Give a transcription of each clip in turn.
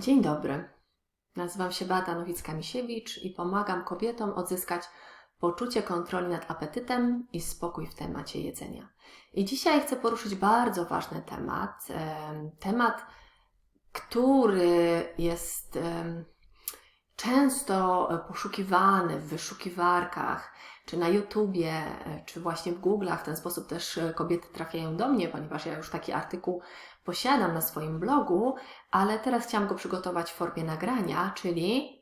Dzień dobry. Nazywam się Beata Nowicka-Misiewicz i pomagam kobietom odzyskać poczucie kontroli nad apetytem i spokój w temacie jedzenia. I dzisiaj chcę poruszyć bardzo ważny temat. em, Temat, który jest często poszukiwany w wyszukiwarkach, czy na YouTubie, e, czy właśnie w Google'ach. W ten sposób też e, kobiety trafiają do mnie, ponieważ ja już taki artykuł posiadam na swoim blogu, ale teraz chciałam go przygotować w formie nagrania, czyli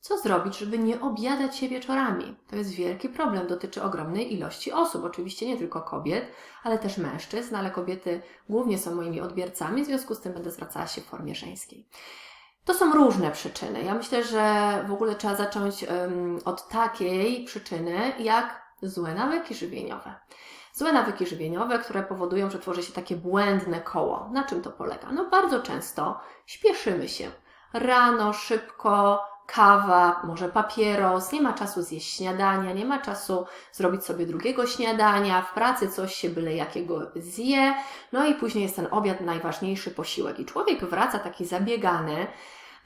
co zrobić, żeby nie obiadać się wieczorami. To jest wielki problem, dotyczy ogromnej ilości osób, oczywiście nie tylko kobiet, ale też mężczyzn, ale kobiety głównie są moimi odbiorcami, w związku z tym będę zwracała się w formie żeńskiej. To są różne przyczyny. Ja myślę, że w ogóle trzeba zacząć em, od takiej przyczyny, jak złe nawyki żywieniowe. Złe nawyki żywieniowe, które powodują, że tworzy się takie błędne koło. Na czym to polega? No bardzo często śpieszymy się. Rano, szybko, kawa, może papieros, nie ma czasu zjeść śniadania, nie ma czasu zrobić sobie drugiego śniadania, w pracy coś się byle jakiego zje, no i później jest ten obiad, najważniejszy posiłek. I człowiek wraca taki zabiegany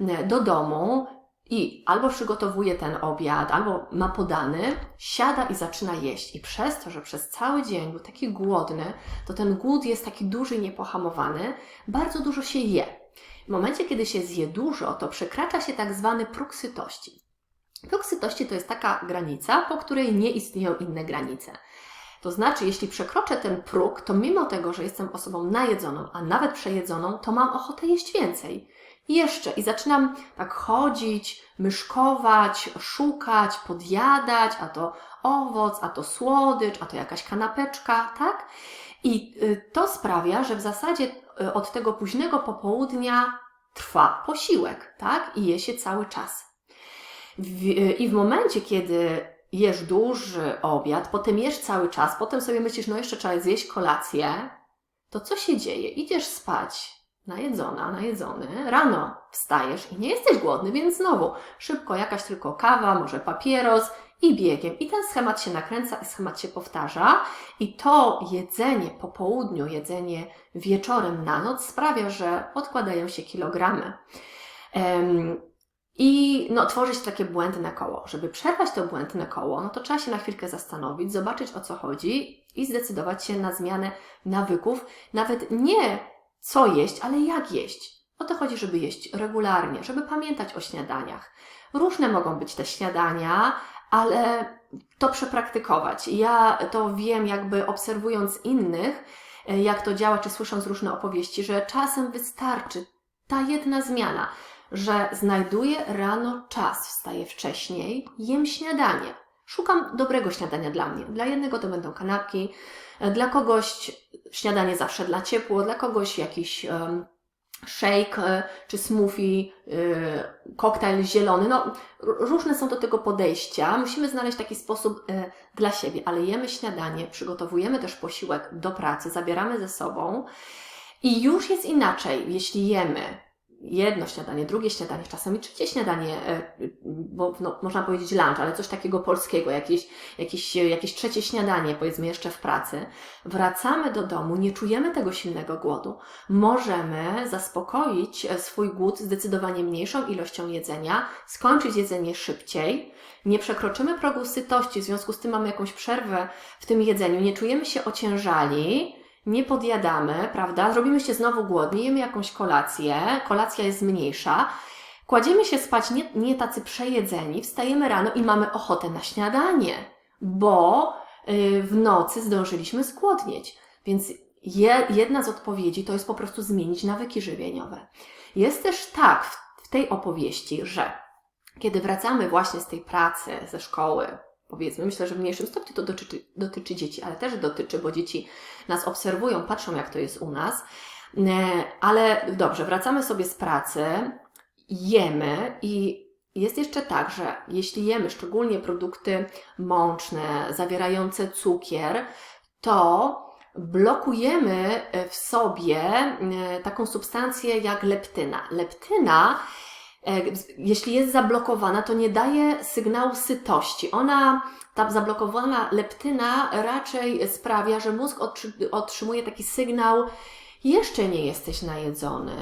e, do domu i albo przygotowuje ten obiad, albo ma podany, siada i zaczyna jeść. I przez to, że przez cały dzień był taki głodny, to ten głód jest taki duży i niepohamowany, bardzo dużo się je. W momencie, kiedy się zje dużo, to przekracza się tak zwany próg sytości. Próg sytości to jest taka granica, po której nie istnieją inne granice. To znaczy, jeśli przekroczę ten próg, to mimo tego, że jestem osobą najedzoną, a nawet przejedzoną, to mam ochotę jeść więcej. Jeszcze, i zaczynam tak chodzić, myszkować, szukać, podjadać, a to owoc, a to słodycz, a to jakaś kanapeczka, tak? I y, to sprawia, że w zasadzie y, od tego późnego popołudnia trwa posiłek, tak? I je się cały czas. W, I w momencie, kiedy jesz duży obiad, potem jesz cały czas, potem sobie myślisz, no jeszcze trzeba zjeść kolację, to co się dzieje? Idziesz spać najedzona, najedzony, rano wstajesz i nie jesteś głodny, więc znowu szybko jakaś tylko kawa, może papieros i biegiem. I ten schemat się nakręca i schemat się powtarza. I to jedzenie po południu, jedzenie wieczorem na noc sprawia, że odkładają się kilogramy. Em, i no, tworzy się takie błędne koło. Żeby przerwać to błędne koło, no to trzeba się na chwilkę zastanowić, zobaczyć o co chodzi i zdecydować się na zmianę nawyków. Nawet nie co jeść, ale jak jeść. O to chodzi, żeby jeść regularnie, żeby pamiętać o śniadaniach. Różne mogą być te śniadania, ale to przepraktykować. Ja to wiem, jakby obserwując innych, e, jak to działa, czy słysząc różne opowieści, że czasem wystarczy ta jedna zmiana, że znajduję rano czas, wstaję wcześniej, jem śniadanie. Szukam dobrego śniadania dla mnie. Dla jednego to będą kanapki, e, dla kogoś śniadanie zawsze dla ciepło, dla kogoś jakiś um, shake e, czy smoothie, yy, koktajl zielony. No, różne są do tego podejścia. Musimy znaleźć taki sposób dla siebie, ale jemy śniadanie, przygotowujemy też posiłek do pracy, zabieramy ze sobą i już jest inaczej, jeśli jemy jedno śniadanie, drugie śniadanie, czasami trzecie śniadanie, e, bo no, można powiedzieć lunch, ale coś takiego polskiego, jakieś, jakieś, jakieś trzecie śniadanie, powiedzmy jeszcze w pracy. Wracamy do domu, nie czujemy tego silnego głodu. Możemy zaspokoić e, swój głód zdecydowanie mniejszą ilością jedzenia, skończyć jedzenie szybciej, nie przekroczymy progu sytości, w związku z tym mamy jakąś przerwę w tym jedzeniu, nie czujemy się ociężali, nie podjadamy, prawda? Zrobimy się znowu głodni, jemy jakąś kolację, kolacja jest mniejsza, kładziemy się spać nie, nie tacy przejedzeni, wstajemy rano i mamy ochotę na śniadanie, bo yy, w nocy zdążyliśmy zgłodnieć. Więc je, jedna z odpowiedzi to jest po prostu zmienić nawyki żywieniowe. Jest też tak w tej opowieści, że kiedy wracamy właśnie z tej pracy, ze szkoły, powiedzmy, myślę, że w mniejszym stopniu to dotyczy, dotyczy dzieci, ale też dotyczy, bo dzieci nas obserwują, patrzą jak to jest u nas. E, ale dobrze, wracamy sobie z pracy, jemy i jest jeszcze tak, że jeśli jemy szczególnie produkty mączne, zawierające cukier, to blokujemy w sobie e, taką substancję jak leptyna. Leptyna E, jeśli jest zablokowana, to nie daje sygnału sytości. Ona, ta zablokowana leptyna raczej sprawia, że mózg otrzymuje taki sygnał, jeszcze nie jesteś najedzony,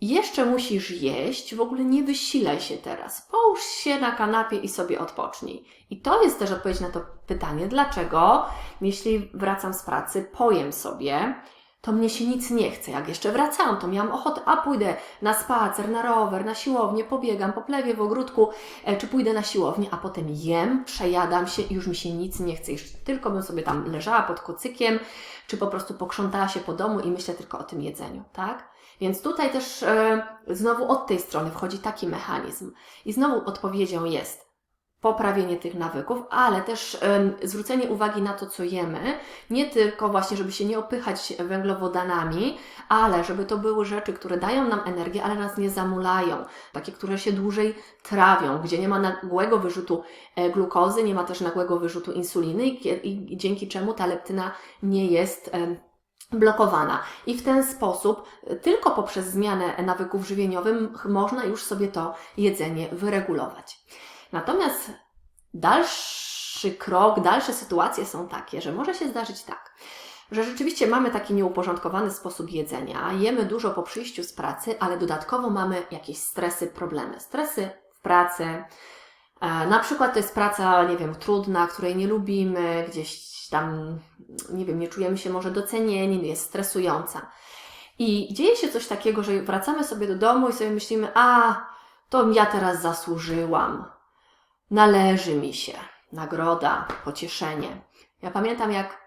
jeszcze musisz jeść, w ogóle nie wysilaj się teraz. Połóż się na kanapie i sobie odpocznij. I to jest też odpowiedź na to pytanie, dlaczego, jeśli wracam z pracy, pojem sobie, to mnie się nic nie chce. Jak jeszcze wracałam, to miałam ochotę, a pójdę na spacer, na rower, na siłownię, pobiegam po plewie w ogródku, e, czy pójdę na siłownię, a potem jem, przejadam się i już mi się nic nie chce. Jeszcze tylko bym sobie tam leżała pod kocykiem, czy po prostu pokrzątała się po domu i myślę tylko o tym jedzeniu, tak? Więc tutaj też e, znowu od tej strony wchodzi taki mechanizm. I znowu odpowiedzią jest poprawienie tych nawyków, ale też y, zwrócenie uwagi na to, co jemy. Nie tylko właśnie, żeby się nie opychać węglowodanami, ale żeby to były rzeczy, które dają nam energię, ale nas nie zamulają. Takie, które się dłużej trawią, gdzie nie ma nagłego wyrzutu e, glukozy, nie ma też nagłego wyrzutu insuliny i, i dzięki czemu ta leptyna nie jest y, blokowana. I w ten sposób, tylko poprzez zmianę nawyków żywieniowych, można już sobie to jedzenie wyregulować. Natomiast dalszy krok, dalsze sytuacje są takie, że może się zdarzyć tak, że rzeczywiście mamy taki nieuporządkowany sposób jedzenia, jemy dużo po przyjściu z pracy, ale dodatkowo mamy jakieś stresy, problemy. Stresy w pracy, e, na przykład to jest praca, nie wiem, trudna, której nie lubimy, gdzieś tam, nie wiem, nie czujemy się może docenieni, jest stresująca. I dzieje się coś takiego, że wracamy sobie do domu i sobie myślimy, a to ja teraz zasłużyłam, należy mi się nagroda, pocieszenie. Ja pamiętam, jak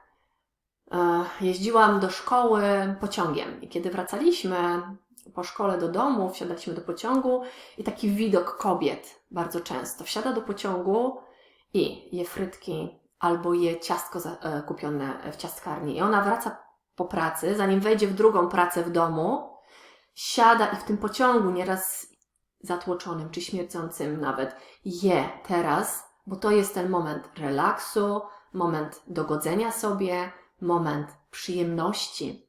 e, jeździłam do szkoły pociągiem i kiedy wracaliśmy po szkole do domu, wsiadaliśmy do pociągu i taki widok kobiet bardzo często wsiada do pociągu i je frytki, albo je ciastko e, kupione w ciastkarni. I ona wraca po pracy, zanim wejdzie w drugą pracę w domu, siada i w tym pociągu nieraz zatłoczonym czy śmierdzącym nawet je teraz, bo to jest ten moment relaksu, moment dogodzenia sobie, moment przyjemności.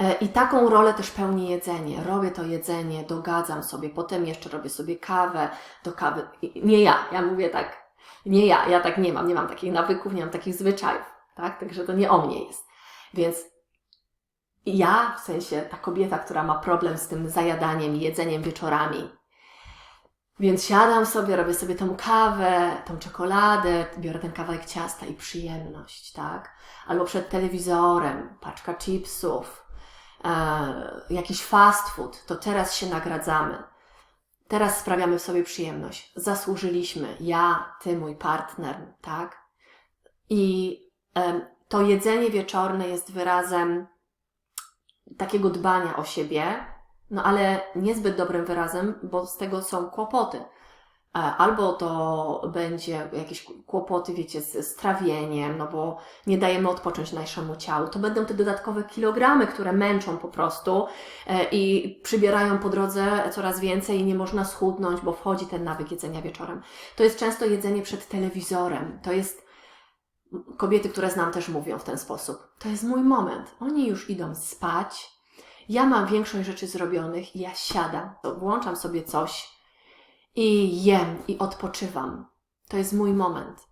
E, I taką rolę też pełni jedzenie. Robię to jedzenie, dogadzam sobie, potem jeszcze robię sobie kawę do kawy. Nie ja, ja mówię tak nie ja, ja tak nie mam, nie mam takich nawyków, nie mam takich zwyczajów, tak? Także to nie o mnie jest. Więc ja, w sensie ta kobieta, która ma problem z tym zajadaniem, jedzeniem wieczorami, więc siadam sobie, robię sobie tą kawę, tą czekoladę, biorę ten kawałek ciasta i przyjemność, tak? Albo przed telewizorem, paczka chipsów, e, jakiś fast food, to teraz się nagradzamy. Teraz sprawiamy sobie przyjemność. Zasłużyliśmy. Ja, ty, mój partner, tak? I to jedzenie wieczorne jest wyrazem takiego dbania o siebie, no ale niezbyt dobrym wyrazem, bo z tego są kłopoty. E, albo to będzie jakieś kłopoty, wiecie, z, z trawieniem, no bo nie dajemy odpocząć naszemu ciału. To będą te dodatkowe kilogramy, które męczą po prostu e, i przybierają po drodze coraz więcej i nie można schudnąć, bo wchodzi ten nawyk jedzenia wieczorem. To jest często jedzenie przed telewizorem. To jest kobiety, które znam też mówią w ten sposób. To jest mój moment. Oni już idą spać. Ja mam większość rzeczy zrobionych i ja siadam, włączam sobie coś, i jem i odpoczywam. To jest mój moment.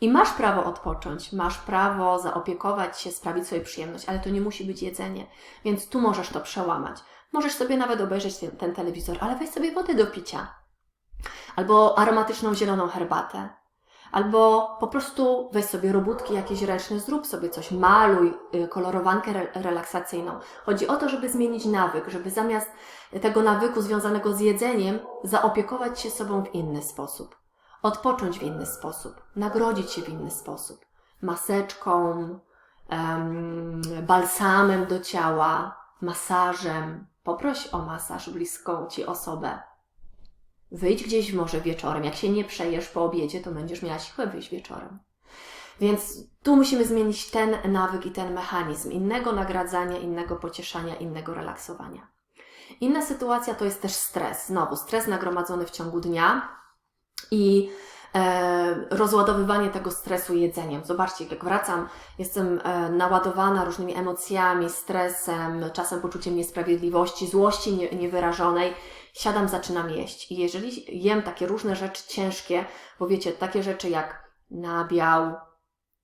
I masz prawo odpocząć, masz prawo zaopiekować się, sprawić sobie przyjemność, ale to nie musi być jedzenie, więc tu możesz to przełamać. Możesz sobie nawet obejrzeć ten, ten telewizor, ale weź sobie wody do picia. Albo aromatyczną zieloną herbatę. Albo po prostu weź sobie robótki jakieś ręczne, zrób sobie coś, maluj y, kolorowankę re relaksacyjną. Chodzi o to, żeby zmienić nawyk, żeby zamiast tego nawyku związanego z jedzeniem zaopiekować się sobą w inny sposób. Odpocząć w inny sposób, nagrodzić się w inny sposób. Maseczką, um, balsamem do ciała, masażem. Poproś o masaż bliską Ci osobę Wyjdź gdzieś może wieczorem. Jak się nie przejesz po obiedzie, to będziesz miała siłę wyjść wieczorem. Więc tu musimy zmienić ten nawyk i ten mechanizm innego nagradzania, innego pocieszania, innego relaksowania. Inna sytuacja to jest też stres. Znowu, stres nagromadzony w ciągu dnia i e, rozładowywanie tego stresu jedzeniem. Zobaczcie, jak wracam, jestem e, naładowana różnymi emocjami, stresem, czasem poczuciem niesprawiedliwości, złości nie, niewyrażonej siadam, zaczynam jeść. I jeżeli jem takie różne rzeczy ciężkie, bo wiecie, takie rzeczy jak nabiał,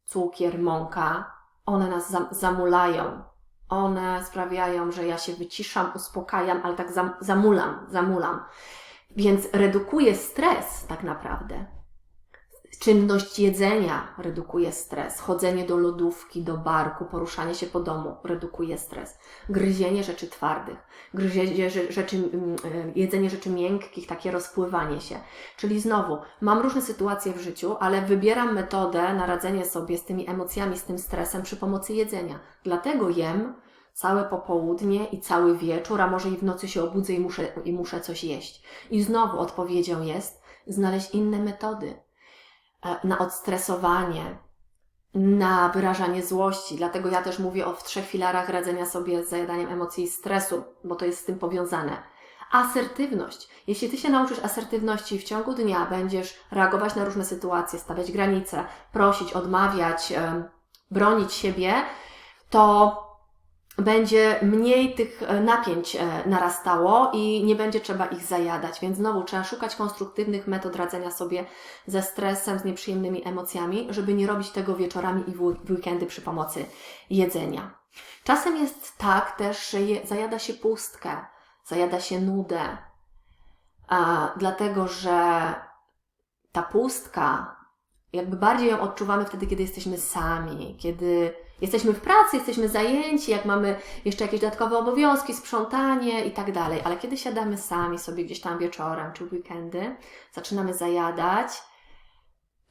cukier, mąka, one nas zamulają. One sprawiają, że ja się wyciszam, uspokajam, ale tak zam, zamulam, zamulam. Więc redukuje stres tak naprawdę. Czynność jedzenia redukuje stres. Chodzenie do lodówki, do barku, poruszanie się po domu redukuje stres. Gryzienie rzeczy twardych, gryzienie rzeczy, mm, e, jedzenie rzeczy miękkich, takie rozpływanie się. Czyli znowu, mam różne sytuacje w życiu, ale wybieram metodę na radzenie sobie z tymi emocjami, z tym stresem przy pomocy jedzenia. Dlatego jem całe popołudnie i cały wieczór, a może i w nocy się obudzę i muszę, i muszę coś jeść. I znowu odpowiedzią jest znaleźć inne metody na odstresowanie, na wyrażanie złości. Dlatego ja też mówię o trzech filarach radzenia sobie z zajadaniem emocji i stresu, bo to jest z tym powiązane. Asertywność. Jeśli ty się nauczysz asertywności w ciągu dnia będziesz reagować na różne sytuacje, stawiać granice, prosić, odmawiać, bronić siebie, to będzie mniej tych e, napięć e, narastało i nie będzie trzeba ich zajadać. Więc znowu trzeba szukać konstruktywnych metod radzenia sobie ze stresem, z nieprzyjemnymi emocjami, żeby nie robić tego wieczorami i w weekendy przy pomocy jedzenia. Czasem jest tak też, że zajada się pustkę, zajada się nudę, a, dlatego że ta pustka, jakby bardziej ją odczuwamy wtedy, kiedy jesteśmy sami, kiedy Jesteśmy w pracy, jesteśmy zajęci, jak mamy jeszcze jakieś dodatkowe obowiązki, sprzątanie i tak dalej, ale kiedy siadamy sami sobie gdzieś tam wieczorem czy w weekendy, zaczynamy zajadać,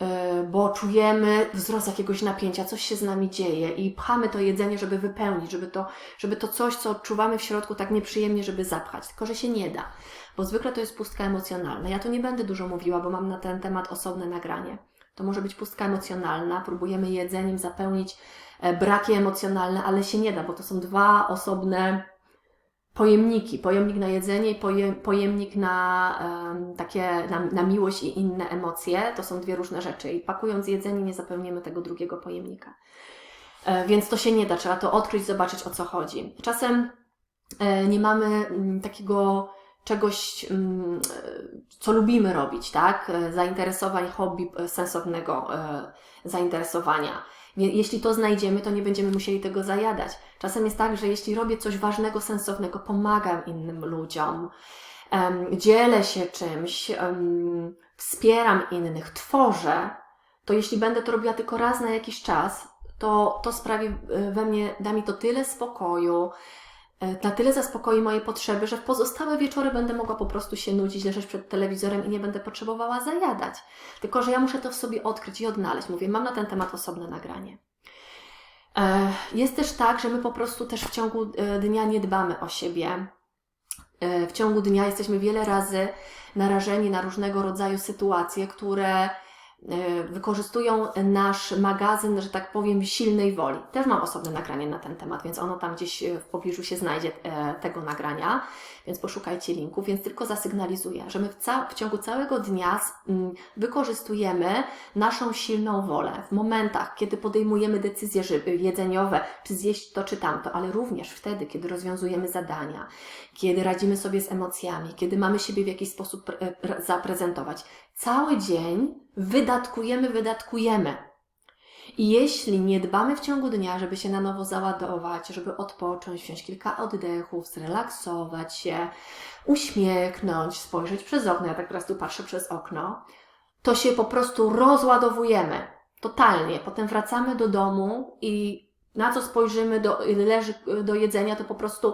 yy, bo czujemy wzrost jakiegoś napięcia, coś się z nami dzieje i pchamy to jedzenie, żeby wypełnić, żeby to, żeby to coś, co odczuwamy w środku tak nieprzyjemnie, żeby zapchać, tylko że się nie da, bo zwykle to jest pustka emocjonalna. Ja tu nie będę dużo mówiła, bo mam na ten temat osobne nagranie. To może być pustka emocjonalna, próbujemy jedzeniem zapełnić braki emocjonalne, ale się nie da, bo to są dwa osobne pojemniki. Pojemnik na jedzenie i pojemnik na um, takie, na, na miłość i inne emocje. To są dwie różne rzeczy i pakując jedzenie nie zapełnimy tego drugiego pojemnika. E, więc to się nie da, trzeba to odkryć, zobaczyć o co chodzi. Czasem e, nie mamy m, takiego czegoś, m, co lubimy robić, tak? E, zainteresowań, hobby, e, sensownego e, zainteresowania jeśli to znajdziemy, to nie będziemy musieli tego zajadać. Czasem jest tak, że jeśli robię coś ważnego, sensownego, pomagam innym ludziom, um, dzielę się czymś, um, wspieram innych, tworzę, to jeśli będę to robiła tylko raz na jakiś czas, to to sprawi e, we mnie, da mi to tyle spokoju, na tyle zaspokoi moje potrzeby, że w pozostałe wieczory będę mogła po prostu się nudzić, leżeć przed telewizorem i nie będę potrzebowała zajadać. Tylko, że ja muszę to w sobie odkryć i odnaleźć. Mówię, mam na ten temat osobne nagranie. E, jest też tak, że my po prostu też w ciągu e, dnia nie dbamy o siebie. W ciągu dnia jesteśmy wiele razy narażeni na różnego rodzaju sytuacje, które E, wykorzystują nasz magazyn, że tak powiem, silnej woli. Też mam osobne nagranie na ten temat, więc ono tam gdzieś e, w pobliżu się znajdzie e, tego nagrania, więc poszukajcie linku, więc tylko zasygnalizuję, że my w, w ciągu całego dnia wykorzystujemy naszą silną wolę w momentach, kiedy podejmujemy decyzje jedzeniowe, czy zjeść to, czy tamto, ale również wtedy, kiedy rozwiązujemy zadania, kiedy radzimy sobie z emocjami, kiedy mamy siebie w jakiś sposób zaprezentować. Cały dzień wydatkujemy, wydatkujemy. I jeśli nie dbamy w ciągu dnia, żeby się na nowo załadować, żeby odpocząć, wziąć kilka oddechów, zrelaksować się, uśmiechnąć, spojrzeć przez okno, ja tak teraz tu patrzę przez okno, to się po prostu rozładowujemy. Totalnie. Potem wracamy do domu i na co spojrzymy, do, leży do jedzenia, to po prostu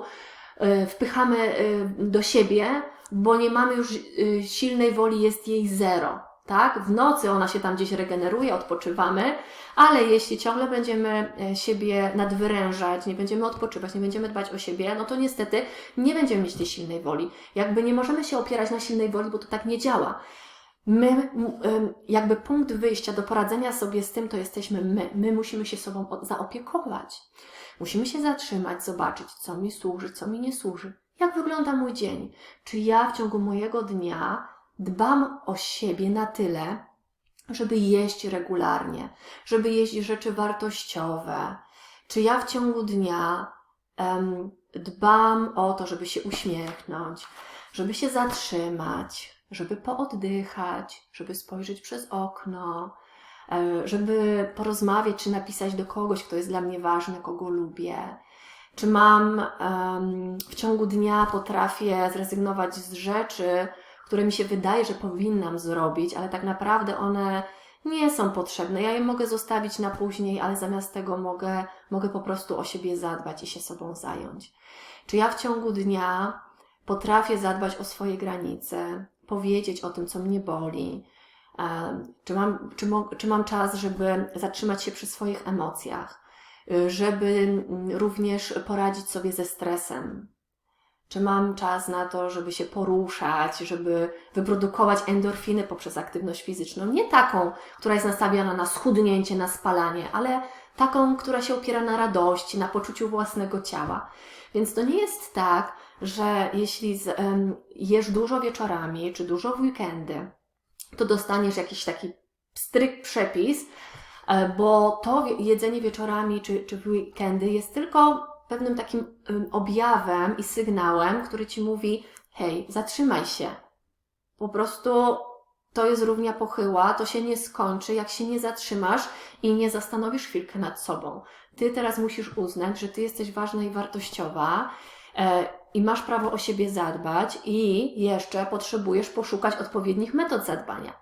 y, wpychamy y, do siebie, bo nie mamy już y, silnej woli, jest jej zero tak? W nocy ona się tam gdzieś regeneruje, odpoczywamy, ale jeśli ciągle będziemy e, siebie nadwyrężać, nie będziemy odpoczywać, nie będziemy dbać o siebie, no to niestety nie będziemy mieć tej silnej woli. Jakby nie możemy się opierać na silnej woli, bo to tak nie działa. My, jakby punkt wyjścia do poradzenia sobie z tym, to jesteśmy my. My musimy się sobą zaopiekować. Musimy się zatrzymać, zobaczyć, co mi służy, co mi nie służy. Jak wygląda mój dzień? Czy ja w ciągu mojego dnia dbam o siebie na tyle, żeby jeść regularnie, żeby jeść rzeczy wartościowe. Czy ja w ciągu dnia um, dbam o to, żeby się uśmiechnąć, żeby się zatrzymać, żeby pooddychać, żeby spojrzeć przez okno, e, żeby porozmawiać czy napisać do kogoś, kto jest dla mnie ważny, kogo lubię. Czy mam em, w ciągu dnia potrafię zrezygnować z rzeczy, które mi się wydaje, że powinnam zrobić, ale tak naprawdę one nie są potrzebne. Ja je mogę zostawić na później, ale zamiast tego mogę, mogę po prostu o siebie zadbać i się sobą zająć. Czy ja w ciągu dnia potrafię zadbać o swoje granice, powiedzieć o tym, co mnie boli? Czy mam, czy, czy mam czas, żeby zatrzymać się przy swoich emocjach? Y, Żeby mm, również poradzić sobie ze stresem? Czy mam czas na to, żeby się poruszać, żeby wyprodukować endorfiny poprzez aktywność fizyczną? Nie taką, która jest nastawiona na schudnięcie, na spalanie, ale taką, która się opiera na radości, na poczuciu własnego ciała. Więc to nie jest tak, że jeśli z, em, jesz dużo wieczorami czy dużo w weekendy, to dostaniesz jakiś taki stryk przepis, e, bo to jedzenie wieczorami czy, czy w weekendy jest tylko pewnym takim objawem i sygnałem, który ci mówi: hej, zatrzymaj się. Po prostu to jest równia pochyła, to się nie skończy, jak się nie zatrzymasz i nie zastanowisz chwilkę nad sobą. Ty teraz musisz uznać, że ty jesteś ważna i wartościowa e, i masz prawo o siebie zadbać, i jeszcze potrzebujesz poszukać odpowiednich metod zadbania.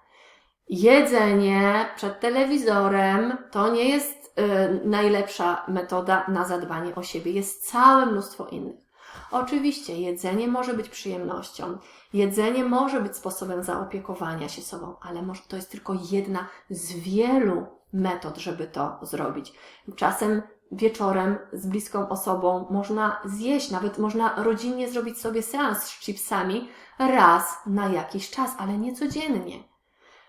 Jedzenie przed telewizorem to nie jest y, najlepsza metoda na zadbanie o siebie. Jest całe mnóstwo innych. Oczywiście jedzenie może być przyjemnością, jedzenie może być sposobem zaopiekowania się sobą, ale może to jest tylko jedna z wielu metod, żeby to zrobić. Czasem wieczorem z bliską osobą można zjeść, nawet można rodzinnie zrobić sobie seans z chipsami raz na jakiś czas, ale nie codziennie.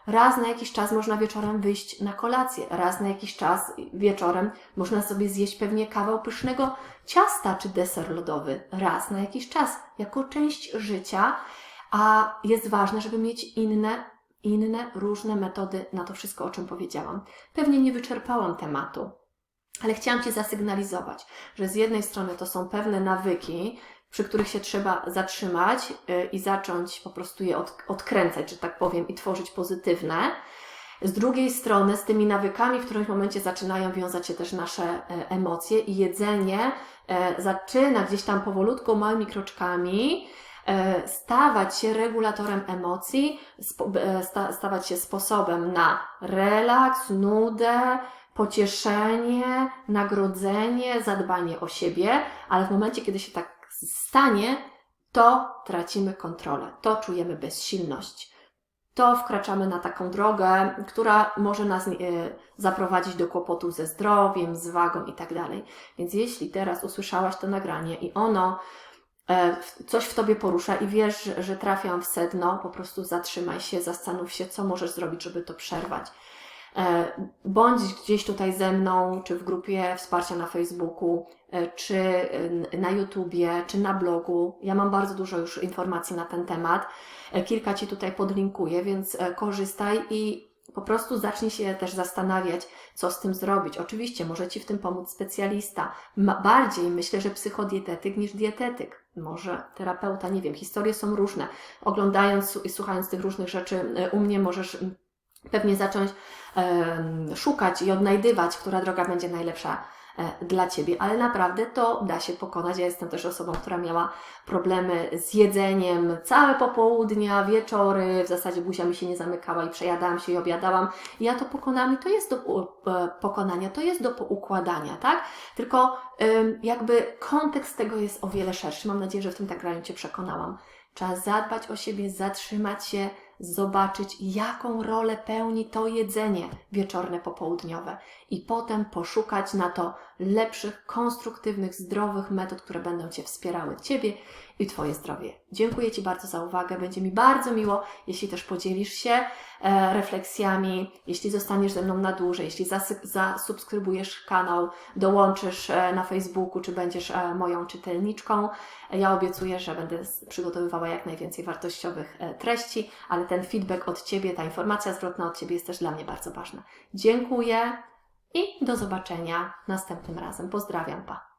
Raz na jakiś czas można wieczorem wyjść na kolację, raz na jakiś czas wieczorem można sobie zjeść pewnie kawał pysznego ciasta czy deser lodowy, raz na jakiś czas, jako część życia, a jest ważne, żeby mieć inne, inne, różne metody na to wszystko, o czym powiedziałam. Pewnie nie wyczerpałam tematu, ale chciałam Ci zasygnalizować, że z jednej strony to są pewne nawyki, przy których się trzeba zatrzymać y, i zacząć po prostu je od, odkręcać, że tak powiem, i tworzyć pozytywne. Z drugiej strony, z tymi nawykami w którymś momencie zaczynają wiązać się też nasze e, emocje i jedzenie e, zaczyna gdzieś tam powolutku, małymi kroczkami stawać się regulatorem emocji, stawać się sposobem na relaks, nudę, pocieszenie, nagrodzenie, zadbanie o siebie, ale w momencie, kiedy się tak stanie, to tracimy kontrolę, to czujemy bezsilność. To wkraczamy na taką drogę, która może nas e, zaprowadzić do kłopotów ze zdrowiem, z wagą i tak. Więc jeśli teraz usłyszałaś to nagranie i ono e, coś w tobie porusza i wiesz, że trafiam w sedno, po prostu zatrzymaj się, zastanów się, co możesz zrobić, żeby to przerwać. E, Bądź gdzieś tutaj ze mną, czy w grupie wsparcia na Facebooku, e, czy e, na YouTubie, czy na blogu. Ja mam bardzo dużo już informacji na ten temat. Kilka Ci tutaj podlinkuję, więc korzystaj i po prostu zacznij się też zastanawiać, co z tym zrobić. Oczywiście może Ci w tym pomóc specjalista. Bardziej myślę, że psychodietetyk niż dietetyk. Może terapeuta, nie wiem, historie są różne. Oglądając i słuchając tych różnych rzeczy u mnie możesz pewnie zacząć szukać i odnajdywać, która droga będzie najlepsza e, dla Ciebie, ale naprawdę to da się pokonać. Ja jestem też osobą, która miała problemy z jedzeniem całe popołudnia, wieczory, w zasadzie buzia mi się nie zamykała i przejadałam się i obiadałam. Ja to pokonałam i to jest do e, pokonania, to jest do poukładania, tak? Tylko jakby kontekst tego jest o wiele szerszy. Mam nadzieję, że w tym nagraniu Cię przekonałam. Trzeba zadbać o siebie, zatrzymać się, zobaczyć, jaką rolę pełni to jedzenie wieczorne, popołudniowe i potem poszukać na to lepszych, konstruktywnych, zdrowych metod, które będą Cię wspierały, Ciebie i Twoje zdrowie. Dziękuję Ci bardzo za uwagę. Będzie mi bardzo miło, jeśli też podzielisz się e, refleksjami, jeśli zostaniesz ze mną na dłużej, jeśli zasubskrybujesz kanał, dołączysz e, na Facebooku, czy będziesz e, moją czytelniczką. Ja obiecuję, że będę przygotowywała jak najwięcej wartościowych treści, ale ten feedback od Ciebie, ta informacja zwrotna od Ciebie jest też dla mnie bardzo ważna. Dziękuję i do zobaczenia następnym razem. Pozdrawiam, pa.